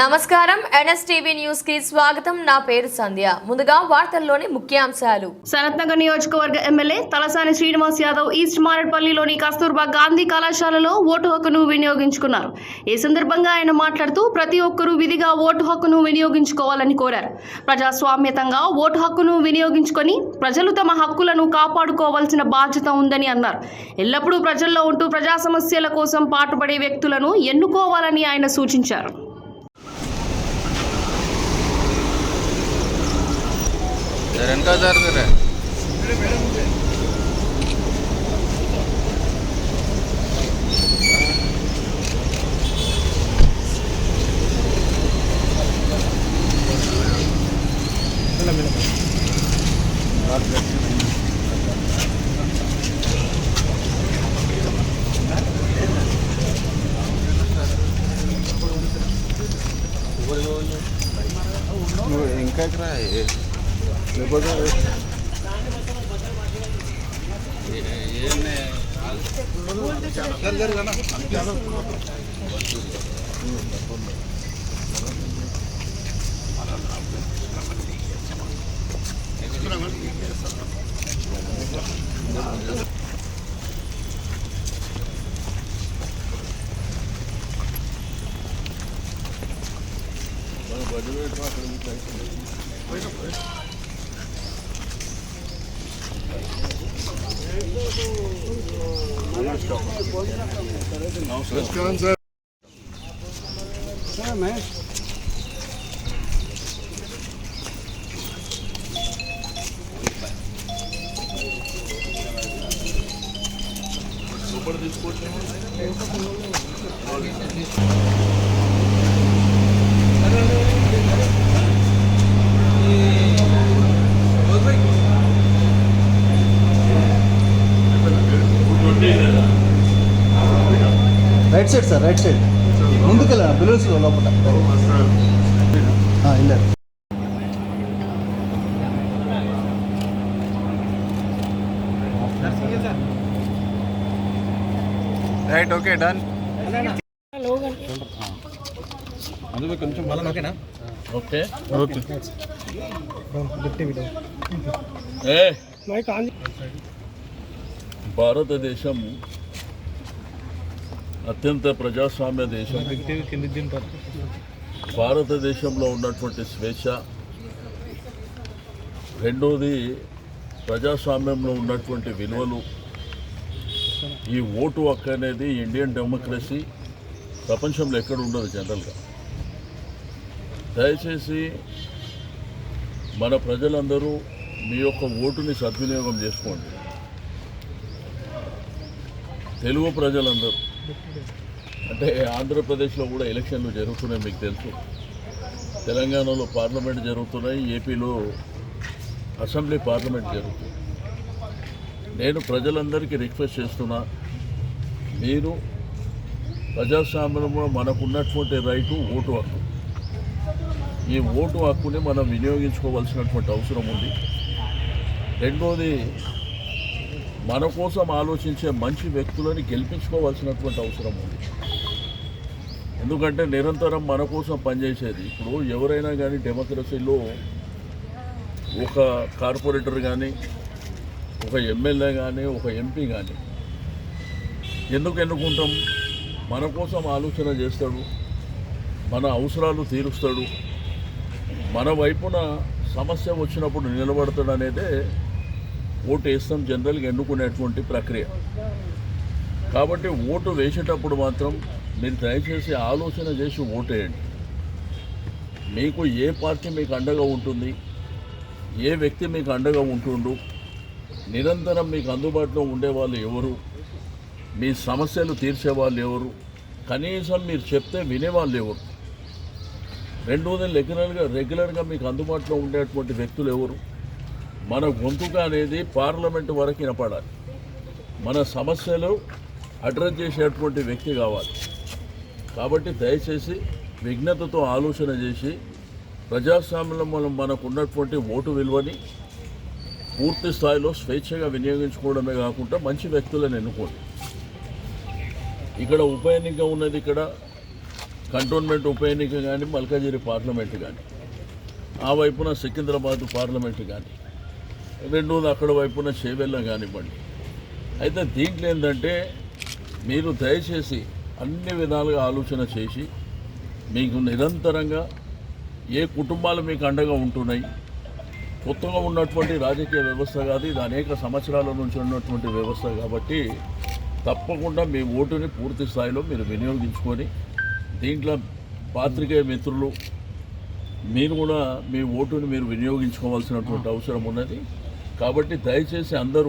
నమస్కారం. ఎన్ఎస్టీవీ న్యూస్కి స్వాగతం. నా పేరు సంధ్య. ముందుగా వార్తల్లోని ముఖ్యాంశాలు. సనత్ నియోజకవర్గ ఎమ్మెల్యే తలసాని శ్రీనివాస్ యాదవ్ ఈస్ట్ మారేడ్పల్లిలోని కస్తూర్బా గాంధీ కళాశాలలో ఓటు హక్కును వినియోగించుకున్నారు. ఈ సందర్భంగా ఆయన మాట్లాడుతూ ప్రతి ఒక్కరూ విధిగా ఓటు హక్కును వినియోగించుకోవాలని కోరారు. ప్రజాస్వామ్యతంగా ఓటు హక్కును వినియోగించుకొని ప్రజలు తమ హక్కులను కాపాడుకోవాల్సిన బాధ్యత ఉందని అన్నారు. ఎల్లప్పుడూ ప్రజల్లో ఉంటూ ప్రజా సమస్యల కోసం పాటుపడే వ్యక్తులను ఎన్నుకోవాలని ఆయన సూచించారు. వెనక జరుగురే ఇంకా ఇక్కడ లేకపోతే Wait a minute. नमस्कार सर सर मैं ऊपर this right side sir right side. ముందుకెళ్ళా బిలోస్ లోపల. ఆ, వెళ్ళారు right okay done. Okay. Okay. ఏ భారతదేశం అత్యంత ప్రజాస్వామ్య దేశం. భారతదేశంలో ఉన్నటువంటి స్వేచ్ఛ. రెండోది ప్రజాస్వామ్యంలో ఉన్నటువంటి విలువలు. ఈ ఓటు హక్కు అనేది ఇండియన్ డెమోక్రసీ. ప్రపంచంలో ఎక్కడ ఉండదు జనరల్గా. దయచేసి మన ప్రజలందరూ మీ యొక్క ఓటుని సద్వినియోగం చేసుకోండి. తెలుగు ప్రజలందరూ. అంటే ఆంధ్రప్రదేశ్లో కూడా ఎలక్షన్లు జరుగుతున్నాయి మీకు తెలుసు. తెలంగాణలో పార్లమెంట్ జరుగుతున్నాయి ఏపీలో అసెంబ్లీ పార్లమెంట్ జరుగుతుంది. నేను ప్రజలందరికీ రిక్వెస్ట్ చేస్తున్నా మీరు ప్రజాస్వామ్యంలో మనకున్నటువంటి రైటు ఓటు హక్కు. ఈ ఓటు హక్కుని మనం వినియోగించుకోవాల్సినటువంటి అవసరం ఉంది. రెండోది మన కోసం ఆలోచించే మంచి వ్యక్తులని గెలిపించుకోవాల్సినటువంటి అవసరం ఉంది. ఎందుకంటే నిరంతరం మన కోసం పనిచేసేది ఇప్పుడు ఎవరైనా కానీ డెమోక్రసీలో ఒక కార్పొరేటర్ కానీ ఒక ఎమ్మెల్యే కానీ ఒక ఎంపీ కానీ ఎందుకు ఎన్నుకుంటాం? మన కోసం ఆలోచన చేస్తాడు మన అవసరాలు తీరుస్తాడు మన వైపున సమస్య వచ్చినప్పుడు నిలబడతాడు అనేదే ఓటు వేస్తాం జనరల్గా ఎన్నుకునేటువంటి ప్రక్రియ. కాబట్టి ఓటు వేసేటప్పుడు మాత్రం మీరు దయచేసి ఆలోచన చేసి ఓటేయండి. మీకు ఏ పార్టీ మీకు అండగా ఉంటుంది ఏ వ్యక్తి మీకు అండగా ఉంటుండు నిరంతరం మీకు అందుబాటులో ఉండేవాళ్ళు ఎవరు మీ సమస్యలు తీర్చేవాళ్ళు ఎవరు కనీసం మీరు చెప్తే వినేవాళ్ళు ఎవరు రెండోది రెగ్యులర్గా రెగ్యులర్గా మీకు అందుబాటులో ఉండేటువంటి వ్యక్తులు ఎవరు మన గొంతుక అనేది పార్లమెంట్ వరకు వినపడాలి. మన సమస్యలు అడ్రస్ చేసేటువంటి వ్యక్తి కావాలి. కాబట్టి దయచేసి విఘ్నతతో ఆలోచన చేసి ప్రజాస్వామ్యంలో మనం మనకు ఉన్నటువంటి ఓటు విలువని పూర్తి స్థాయిలో స్వేచ్ఛగా వినియోగించుకోవడమే కాకుండా మంచి వ్యక్తులను ఎన్నుకోండి. ఇక్కడ ఉప ఎన్నిక ఉన్నది ఇక్కడ కంటోన్మెంట్ ఉప ఎన్నిక కానీ మల్కాజిరి పార్లమెంట్ కానీ ఆ వైపున సికింద్రాబాద్ పార్లమెంట్ కానీ రెండోది అక్కడ వైపున చేవెళ్ళ కానివ్వండి. అయితే దీంట్లో ఏంటంటే మీరు దయచేసి అన్ని విధాలుగా ఆలోచన చేసి మీకు నిరంతరంగా ఏ కుటుంబాలు మీకు అండగా ఉంటున్నాయి కొత్తగా ఉన్నటువంటి రాజకీయ వ్యవస్థ కాదు ఇది అనేక సంవత్సరాల నుంచి ఉన్నటువంటి వ్యవస్థ కాబట్టి తప్పకుండా మీ ఓటుని పూర్తి స్థాయిలో మీరు వినియోగించుకొని దీంట్లో పాత్రికేయ మిత్రులు మీరు కూడా మీ ఓటుని మీరు వినియోగించుకోవాల్సినటువంటి అవసరం ఉన్నది. కాబట్టి దయచేసి అందరూ